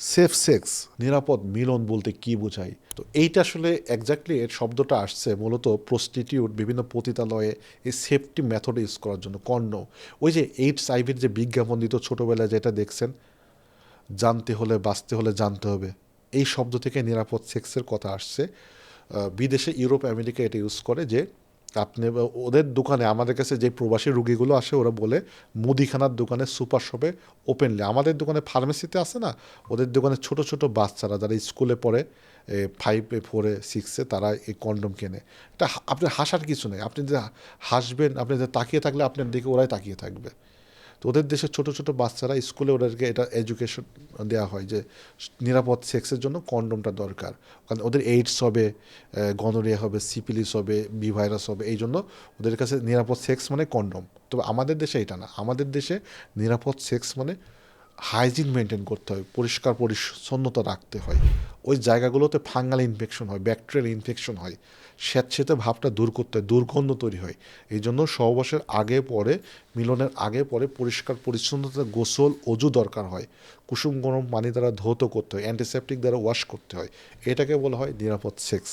Safe sex, নিরাপদ মিলন বলতে কি বোঝায়? তো এইটা আসলে একজাক্টলি এর শব্দটা আসছে মূলত প্রস্টিটিউট বিভিন্ন পতিতালয়ে এই সেফটি মেথড ইউজ করার জন্য, কর্ণ। ওই যে এইডস আইভির যে বিজ্ঞাপন দিত ছোটোবেলায় যেটা দেখছেন, জানতে হলে বাঁচতে হলে জানতে হবে। এই শব্দ থেকে নিরাপদ সেক্সের কথা আসছে। বিদেশে ইউরোপ, আমেরিকা এটা ইউজ করে যে আপনি ওদের দোকানে, আমাদের কাছে যে প্রবাসী রুগীগুলো আসে, ওরা বলে মুদিখানার দোকানে সুপার শপে ওপেনলি আমাদের দোকানে ফার্মেসিতে আসে না? ওদের দোকানে ছোট ছোট বাচ্চারা যারা স্কুলে পড়ে ফাইভে ফোরে সিক্সে তারা এই কন্ডম কেনে। এটা আপনার হাসার কিছু নেই। আপনি যে হাসবেন, আপনি যে তাকিয়ে থাকলে, আপনার দিকে ওরাই তাকিয়ে থাকবে। তো ওদের দেশে ছোট ছোট বাচ্চারা স্কুলে ওদেরকে এটা এডুকেশন দেওয়া হয় যে নিরাপদ সেক্সের জন্য কন্ডমটা দরকার। কারণ ওদের এইডস হবে গনোরিয়া হবে সিপিলিস হবে বি ভাইরাস হবে, এই জন্য ওদের কাছে নিরাপদ সেক্স মানে কন্ডম তবে আমাদের দেশে এটা না। আমাদের দেশে নিরাপদ সেক্স মানে হাইজিন মেনটেন করতে হয়, পরিষ্কার পরিচ্ছন্নতা রাখতে হয়। ওই জায়গাগুলোতে ফাঙ্গাল ইনফেকশন হয়, ব্যাকটেরিয়াল ইনফেকশন হয় স্যাঁতসেঁতে ভাবটা দূর করতে হয়, দুর্গন্ধ তৈরি হয়। এই জন্য সহবাসের আগে পরে, মিলনের আগে পরে পরিষ্কার পরিচ্ছন্নতা গোসল, অজু দরকার হয়। কুসুম গরম পানি দ্বারা ধৌত করতে হয় অ্যান্টিসেপটিক দ্বারা ওয়াশ করতে হয়। এটাকে বলা হয় নিরাপদ সেক্স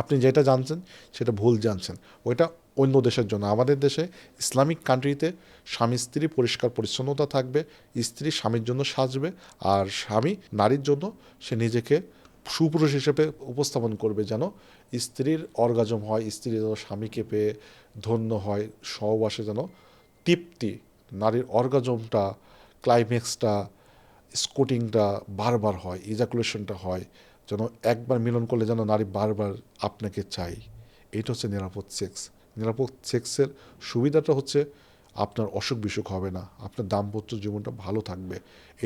আপনি যেটা জানছেন, সেটা ভুল জানছেন। ওইটা অন্য দেশের জন্য। আমাদের দেশে ইসলামিক কান্ট্রিতে স্বামী স্ত্রী পরিষ্কার পরিচ্ছন্নতা থাকবে, স্ত্রী স্বামীর জন্য সাজবে আর স্বামী নারীর জন্য সে নিজেকে সুপুরুষ হিসেবে উপস্থাপন করবে যেন স্ত্রীর অর্গাজম হয়, স্ত্রী যেন স্বামীকে পেয়ে ধন্য হয়, সহবাসে যেন তৃপ্তি, নারীর অর্গাজমটা ক্লাইম্যাক্সটা স্কোটিংটা বারবার হয় ইজাকুলেশনটা হয়, যেন একবার মিলন করলে যেন নারী বারবার আপনাকে চাই এটা হচ্ছে নিরাপদ সেক্স নিরাপদ সেক্সের সুবিধাটা হচ্ছে আপনার অসুখ বিসুখ হবে না, আপনার দাম্পত্য জীবনটা ভালো থাকবে।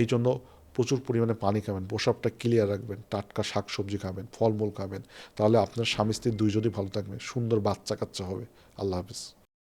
এই জন্য প্রচুর পরিমাণে পানি খাবেন প্রসাবটা ক্লিয়ার রাখবেন, টাটকা শাকসবজি খাবেন, ফলমূল খাবেন, তাহলে আপনার স্বামী স্ত্রী দুইজনই ভালো থাকবে, সুন্দর বাচ্চা কাচ্চা হবে। আল্লাহ হাফিজ।